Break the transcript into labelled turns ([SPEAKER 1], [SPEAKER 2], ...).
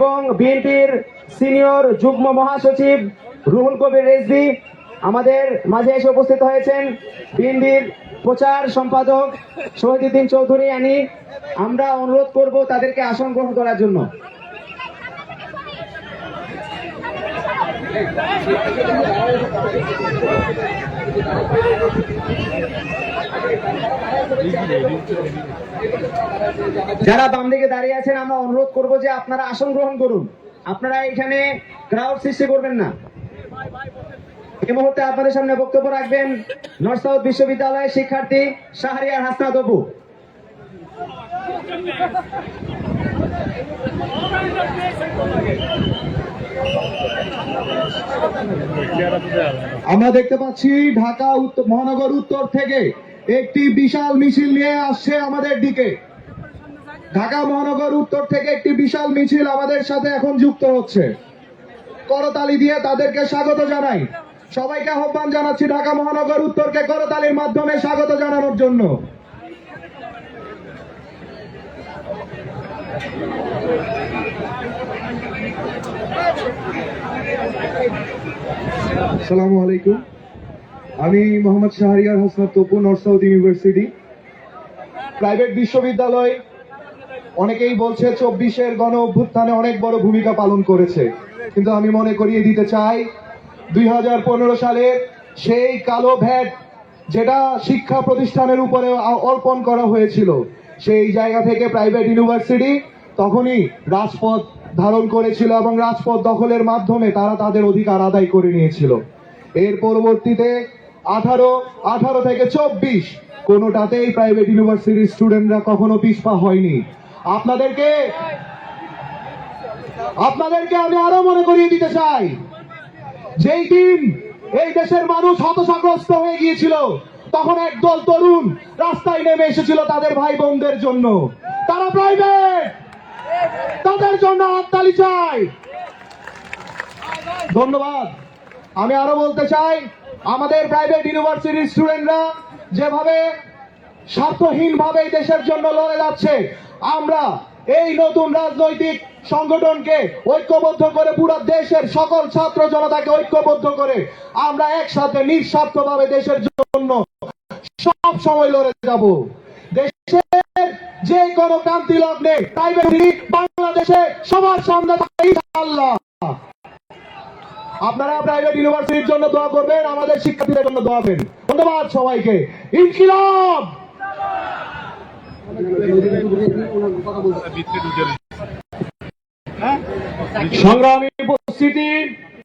[SPEAKER 1] এবং বিএনপির সিনিয়র যুগ্ম মহাসচিব রুহুল কবির রেজবি আমাদের মাঝে এসে উপস্থিত হয়েছেন বিএনপির প্রচার সম্পাদক শহীদুদ্দিন চৌধুরী আনি আমরা অনুরোধ করব তাদেরকে আসন গ্রহণ করার জন্য Thank you. যারা বাম দিকে দাঁড়িয়ে আছেন আমরা অনুরোধ করব যে আপনারা আসন গ্রহণ করুন আপনারা এখানে ক্রাউড সৃষ্টি করবেন না এই মুহূর্তে আপনাদের সামনে বক্তব্য রাখবেন নর্থ সাউথ বিশ্ববিদ্যালয়ের শিক্ষার্থী শাহরিয়ার হাসনা অপু আমরা দেখতে পাচ্ছি ঢাকা মহানগর উত্তর থেকে একটি বিশাল মিছিল নিয়ে আসছে আমাদের দিকে ঢাকা মহানগর উত্তর থেকে একটি বিশাল মিছিল আমাদের সাথে এখন যুক্ত হচ্ছে করতালি দিয়ে তাদেরকে স্বাগত জানাই সবাইকে আহ্বান জানাচ্ছি ঢাকা মহানগর উত্তরকে করতালির মাধ্যমে স্বাগত জানানোর জন্য
[SPEAKER 2] সালামু আলাইকুম আমি Mohammad Shahriar Hasnat Topu North South University
[SPEAKER 1] private বিশ্ববিদ্যালয় অনেকেই বলছে চব্বিশের গণ অভ্যুত্থানে অনেক বড় ভূমিকা পালন করেছে কিন্তু আমি মনে করিয়ে দিতে চাই দুই সালে সেই কালো ভ্যাট যেটা শিক্ষা প্রতিষ্ঠানের উপরে অর্পণ করা হয়েছিল সেই জায়গা থেকে প্রাইভেট ইউনিভার্সিটি তখনই রাজপথ ধারণ করেছিল এবং রাজপথ দখলের মাধ্যমে তারা তাদের অধিকার আদায় করে নিয়েছিল এর পরবর্তীতে আঠারো আঠারো থেকে চব্বিশ কোনোটাতেই প্রাইভেট ইউনিভার্সিটির স্টুডেন্টরা কখনো পিসপা হয়নি আপনাদেরকে আপনাদেরকে আমি আরো মনে করিয়ে দিতে চাই যেই দিন এই দেশের মানুষ হতশাগ্রস্ত হয়ে গিয়েছিল তখন একদল তরুণ রাস্তায় নেমে এসেছিল তাদের ভাই বোনদের জন্য তারা প্রাইভেট তাদের জন্য হাততালি চাই ধন্যবাদ আমি আরো বলতে চাই আমাদের প্রাইভেট ইউনিভার্সিটির স্টুডেন্টরা যেভাবে স্বার্থহীনভাবে দেশের জন্য লড়ে যাচ্ছে আমরা এই নতুন রাজনৈতিক সংগঠনকে ঐক্যবদ্ধ করে পুরো দেশের সকল ছাত্র জনতাকে ঐক্যবদ্ধ করে আমরা একসাথে নিঃস্বার্থভাবে দেশের জন্য সব সময় লড়ে যাব দেশের যে কোনো ক্রান্তি লগ্নে প্রাইভেট বাংলাদেশে সবার সামনে আল্লাহ আপনারা প্রাইভেট ইউনিভার্সিটির জন্য দোয়া করবেন আমাদের শিক্ষার্থীদের জন্য দোয়া করবেন ধন্যবাদ সবাইকে ইনকিলাব সংগ্রামী উপস্থিতি